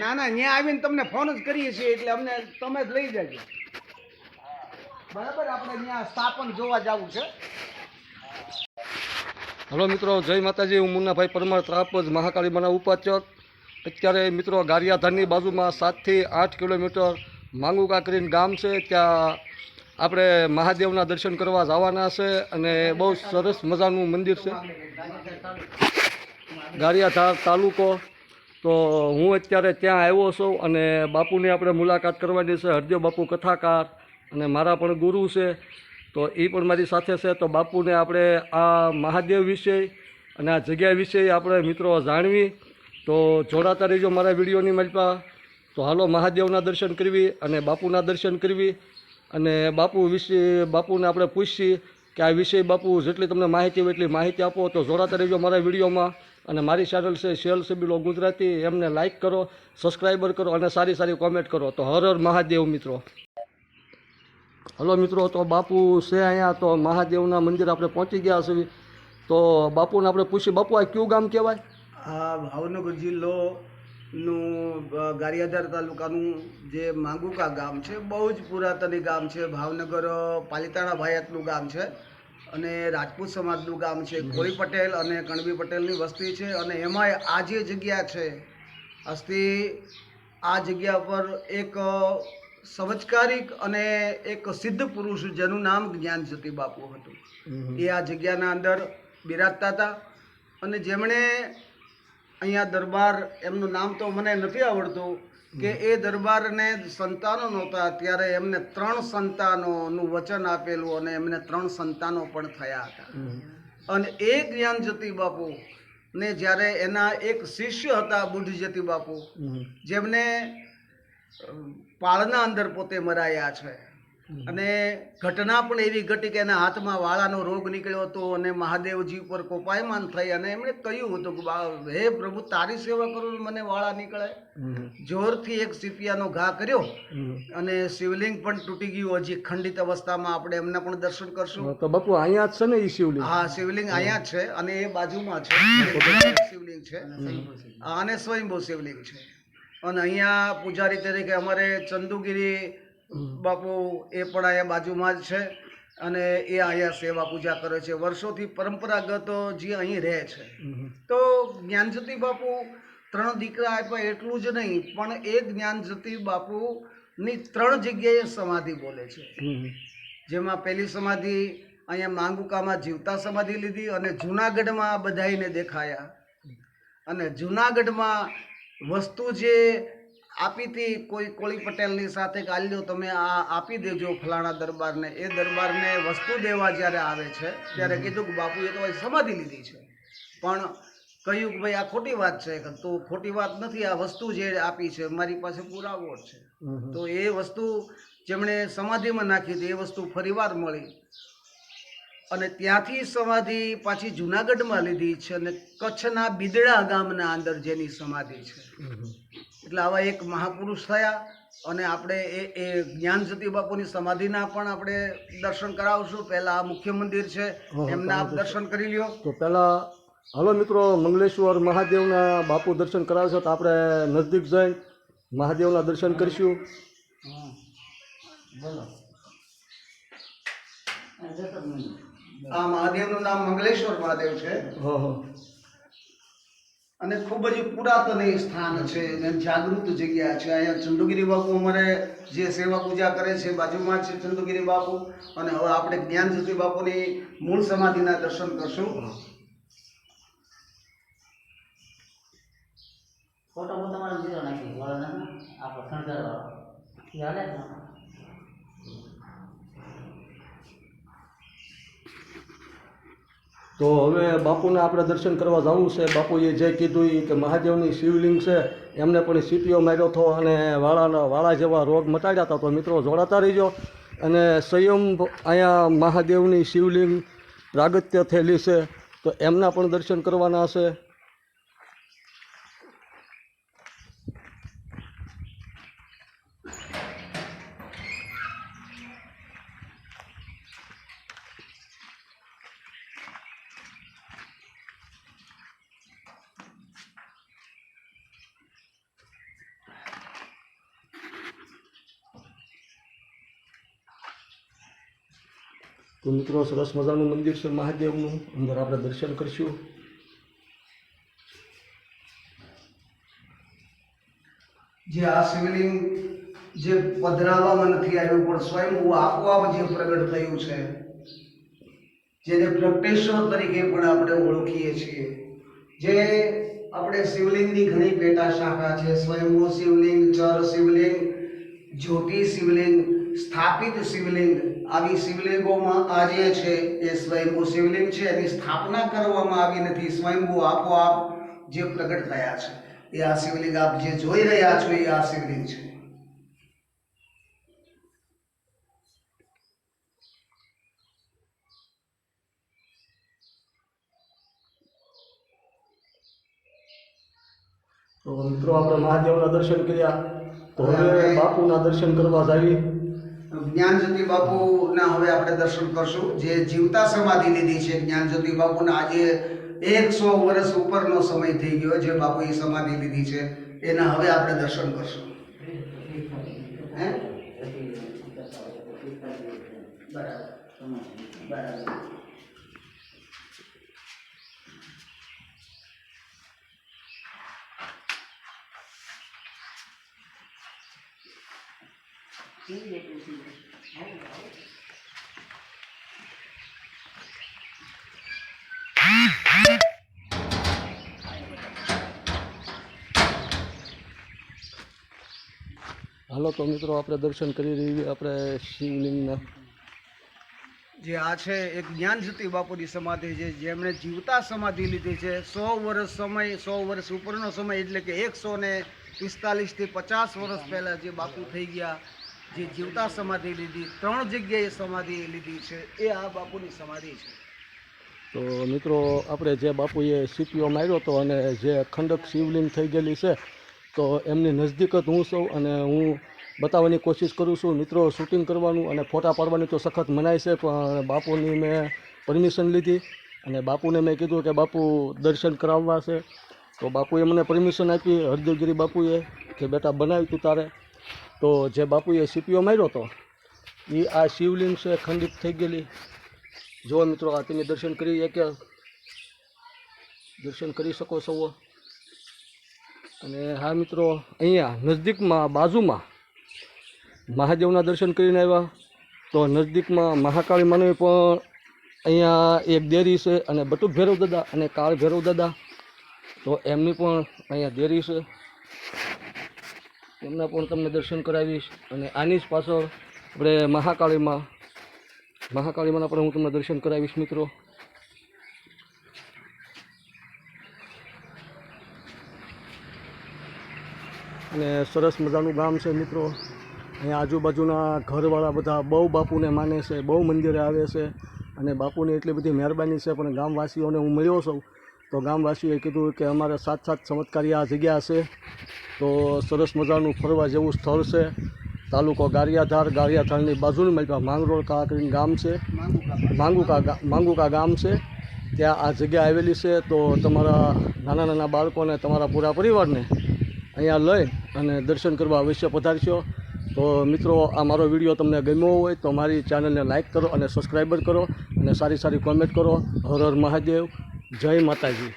ના ના ત્યાં આવીને તમને ફોન જ કરીએ છીએ, એટલે અમને તમે જ લઈ જજો. બરાબર? આપણે ત્યાં સ્થાપન જોવા જવું છે. હલો મિત્રો, જય માતાજી. હું મુન્નાભાઈ પરમાર, ત્રાપજ મહાકાળી મના ઉપાચક અત્યારે મિત્રો, ગારિયાધારની બાજુમાં સાતથી આઠ કિલોમીટર માંગુકા કરીને ગામ છે. ત્યાં આપણે મહાદેવના દર્શન કરવા જવાના છે અને બહુ સરસ મજાનું મંદિર છે. ગારિયાધાર તાલુકો તો હું અત્યારે ત્યાં આવ્યો છું અને બાપુની આપણે મુલાકાત કરવાની છે. હરદેવ બાપુ કથાકાર અને મારા પણ ગુરુ છે. તો એ પણ મારી સાથે છે. તો બાપુને આપણે આ મહાદેવ વિશે અને આ જગ્યા વિશે આપણે મિત્રો જાણવી. તો જોડાતા રહીજો મારા વિડીયોની માલપા તો હાલો મહાદેવના દર્શન કરવી અને બાપુના દર્શન કરવી. અને બાપુ વિશે બાપુને આપણે પૂછીએ કે આ વિષય બાપુ જેટલી તમને માહિતી હોય એટલી માહિતી આપો. તો જોડાતા રહેજો મારા વિડીયોમાં. અને મારી ચેનલ છે શેલ સબીલો ગુજરાતી. એમને લાઇક કરો સબસ્ક્રાઈબર કરો અને સારી સારી કોમેન્ટ કરો. તો હર હર મહાદેવ મિત્રો. હલો મિત્રો, તો બાપુ છે અહીંયા, તો મહાદેવના મંદિર આપણે પહોંચી ગયા છીએ. તો બાપુને આપણે પૂછીએ, બાપુ, આ કયું ગામ કહેવાય? આ ભાવનગર જિલ્લોનું ગારિયાધાર તાલુકાનું જે માંગુકા ગામ છે, બહુ જ પુરાતની ગામ છે. ભાવનગર પાલિતાણા ભાયાતનું ગામ છે. અને રાજપૂત સમાજનું ગામ છે કોળી પટેલ અને કણબી પટેલની વસ્તી છે અને એમાંય આ જે જગ્યા છે અસ્તિ આ જગ્યા પર એક સમજકારિક અને એક સિદ્ધ પુરુષ જેનું નામ જ્ઞાન જ્યોતિ બાપુ હતું. એ આ જગ્યાના અંદર બિરાજતા હતા અને જેમણે અહીંયા દરબાર એમનું નામ તો મને નથી આવડતું કે એ દરબારને સંતાનો નહોતા. ત્યારે એમને ત્રણ સંતાનોનું વચન આપેલું અને એમને ત્રણ સંતાનો પણ થયા હતા. અને એ જ્ઞાન જતી બાપુ ને જ્યારે એના એક શિષ્ય હતા બુદ્ધ જતી બાપુ જેમને પાળના અંદર પોતે મરાયા છે. અને ઘટના પણ એવી ઘટી કે એના હાથમાં વાળાનો રોગ નીકળ્યો હતો અને મહાદેવજી ઉપર કોપાયમાન થઈ અને એમણે કહ્યું હતું કે હે પ્રભુ તારી સેવા કરું મને વાળા નીકળે જોરથી એક સીપિયાનો ઘા કર્યો અને શિવલિંગ પણ તૂટી ગયું. હજી ખંડિત અવસ્થામાં આપણે એમના પણ દર્શન કરશું. તો બાપુ અહીંયા જ છે ને એ શિવલિંગ? હા શિવલિંગ અહીંયા જ છે અને એ બાજુમાં છે. શિવલિંગ છે. અને સ્વયંભૂ શિવલિંગ છે. અને અહીંયા પૂજારી તરીકે અમારે ચંદુગીરી બાપુ એ પણ અહીંયા બાજુમાં જ છે અને એ અહીંયા સેવા પૂજા કરે છે. વર્ષોથી પરંપરાગત જે અહીં રહે છે. તો જ્ઞાનજ્યોતિ બાપુ ત્રણ દીકરા આપ્યા એટલું જ નહીં પણ એ જ્ઞાનજ્યોતિ બાપુની ત્રણ જગ્યાએ સમાધિ બોલે છે. જેમાં પહેલી સમાધિ અહીંયા માંગુકામાં જીવતા સમાધિ લીધી અને જુનાગઢમાં બધાઈને દેખાયા. અને જુનાગઢમાં વસ્તુ જે આપી હતી કોઈ કોળી પટેલની સાથે કે આલ્યો તમે આ આપી દેજો ફલાણા દરબારને. એ દરબારને વસ્તુ દેવા જ્યારે આવે છે ત્યારે કીધું કે બાપુએ તો સમાધિ લીધી છે. પણ કહ્યું કે ભાઈ આ ખોટી વાત છે. કે તો ખોટી વાત નથી આ વસ્તુ જે આપી છે મારી પાસે પુરાવો છે. તો એ વસ્તુ જેમણે સમાધિમાં નાખી હતી એ વસ્તુ ફરીવાર મળી. અને ત્યાંથી સમાધિ પાછી જુનાગઢમાં લીધી છે અને કચ્છના બિદડા ગામના અંદર જેની સમાધિ છે. એટલે આવા એક મહાપુરુષ થયા અને આપણે એ એ જ્ઞાન જ્યોતિ બાપુની સમાધિના પણ આપણે દર્શન કરાવશું. પહેલા આ મુખ્ય મંદિર છે એમના આપ દર્શન કરી લ્યો. તો પહેલાં હલો મિત્રો મંગલેશ્વર મહાદેવના બાપુ દર્શન કરાવશો તો આપણે નજદીક જઈ મહાદેવના દર્શન કરીશું. આ મહાદેવનું નામ મંગલેશ્વર મહાદેવ છે. હા હા અને ખૂબ જ પુરાતન એ સ્થાન છે અને જાગૃત જગ્યા છે. અહીંયા ચંદુગીરી બાપુ અમારે જે સેવા પૂજા કરે છે, બાજુમાં છે ચંદુગીરી બાપુ. અને હવે આપણે જ્ઞાન જ્યોતિ બાપુની મૂળ સમાધિના દર્શન કરશું. ફોટો હું તમારો જીરો નાખી આપણો શણગાર વાળો એ હાલે જ ને તો હવે બાપુને આપણે દર્શન કરવા જવું છે. બાપુએ જે કીધું એ કે મહાદેવની શિવલિંગ છે, એમને પણ સીટીઓ માર્યો હતો અને વાળાના વાળા જેવા રોગ મટાડ્યા હતા. તો મિત્રો જોડાતા રહીજો. અને સંયમ અહીંયા મહાદેવની શિવલિંગ પ્રાગત્ય થયેલી છે. તો એમના પણ દર્શન કરવાના હશે. તો મિત્રો સરસ મજાનું મંદિર છે, મહાદેવનું. અંદર આપણે દર્શન કરીશું. જે આ શિવલિંગ જે પધરાવવામાં નથી આવ્યું, પણ સ્વયં આપોઆપ જે પ્રગટ થયું છે, જેને પ્રગટેશ્વર તરીકે પણ આપણે ઓળખીએ છીએ. જે આપણે શિવલિંગની ઘણી પેટા શાખા છે સ્વયંભૂ શિવલિંગ, ચર શિવલિંગ, જ્યોતિ શિવલિંગ સ્થાપિત શિવલિંગ. આવી શિવલિંગોમાં આ જે છે એ સ્વયંભૂ શિવલિંગ છે. એની સ્થાપના કરવામાં આવી નથી. સ્વયંભૂ આપોઆપ જે પ્રગટ થયા છે. એ આ શિવલિંગ આપ જે જોઈ રહ્યા છો એ આ શિવલિંગ છે. તો મિત્રો આપણે મહાદેવના દર્શન કર્યા. તો હવે બાપુના દર્શન કરવા જ્ઞાનજ્યોતિ બાપુના હવે આપણે દર્શન કરશું. જે જીવતા સમાધિ લીધી છે જ્ઞાનજ્યોતિ બાપુના, આજે એકસો વર્ષ ઉપરનો સમય થઈ ગયો જે બાપુએ સમાધિ લીધી છે. એના હવે આપણે દર્શન કરશું. હે? બરાબર. બરાબર. હાલો, તો મિત્રો આપણે દર્શન કરી રહી આપણે શિવલિંગના. જે આ છે એક જ્ઞાનજ્યોતિ બાપુની સમાધિ છે, જેમણે જીવતા સમાધિ લીધી છે. સો વર્ષ સમય, સો વર્ષ ઉપરનો સમય એટલે કે એકસો ને પિસ્તાલીસથી પચાસ વર્ષ પહેલાં જે બાપુ થઈ ગયા. જે જીવતા સમાધિ લીધી, ત્રણ જગ્યાએ સમાધિ લીધી છે, એ આ બાપુની સમાધિ છે. તો મિત્રો, આપણે જે બાપુએ સીપીઓ માર્યો હતો અને જે ખંડક શિવલિંગ થઈ ગયેલી છે, તો એમની નજદીક જ હું સૌ અને હું બતાવવાની કોશિશ કરું છું, મિત્રો, શૂટિંગ કરવાનું અને ફોટા પાડવાની તો સખત મનાય છે, પણ બાપુની મેં પરમિશન લીધી અને બાપુને મેં કીધું કે બાપુ દર્શન કરાવવા છે. તો બાપુએ મને પરમિશન આપી, હરદેવગીરી બાપુએ કે, બેટા બનાવ્યું તું તારે. તો જે બાપુએ સીપીઓ માર્યો હતો, એ આ શિવલિંગ છે, ખંડિત થઈ ગયેલી. જો મિત્રો, આ તમે દર્શન કરી કે દર્શન કરી શકો છો. અને હા મિત્રો, અહીંયા નજદીકમાં, બાજુમાં મહાદેવના દર્શન કરીને આવ્યા. તો નજદીકમાં મહાકાળી માનવી પણ અહીંયા એક દેરી છે અને બટુક ભૈરવ દાદા અને કાળ ભૈરવ દાદા. તો એમની પણ અહીંયા દેરી છે. એમના પણ તમને દર્શન કરાવીશ અને આની જ પાછળ આપણે મહાકાળીમાં મહાકાળીમાંના પણ હું તમને દર્શન કરાવીશ મિત્રો. અને સરસ મજાનું ગામ છે મિત્રો. અહીંયા આજુબાજુના ઘરવાળા બધા બહુ બાપુને માને છે, બહુ મંદિરે આવે છે અને બાપુની એટલી બધી મહેરબાની છે, પણ ગામવાસીઓને હું મળ્યો છું. તો ગામવાસીઓએ કીધું કે અમારે સાત સાત ચમત્કારી આ જગ્યા છે. તો સરસ મજાનું ફરવા જેવું સ્થળ છે. તાલુકો ગારિયાધાર, ગારિયાધારની બાજુની મળતા માંગરોળ કા કરીને ગામ છે. માંગુકા માંગુકા ગામ છે. ત્યાં આ જગ્યા આવેલી છે. તો તમારા નાના નાના બાળકોને, તમારા પૂરા પરિવારને અહીંયા લઈ અને દર્શન કરવા અવશ્ય પધારશો. તો મિત્રો, આ મારો વીડિયો તમને ગમ્યો હોય તો મારી ચેનલને લાઇક કરો અને સબસ્ક્રાઈબર કરો અને સારી સારી કોમેન્ટ કરો. હર મહાદેવ. જય માતાજી.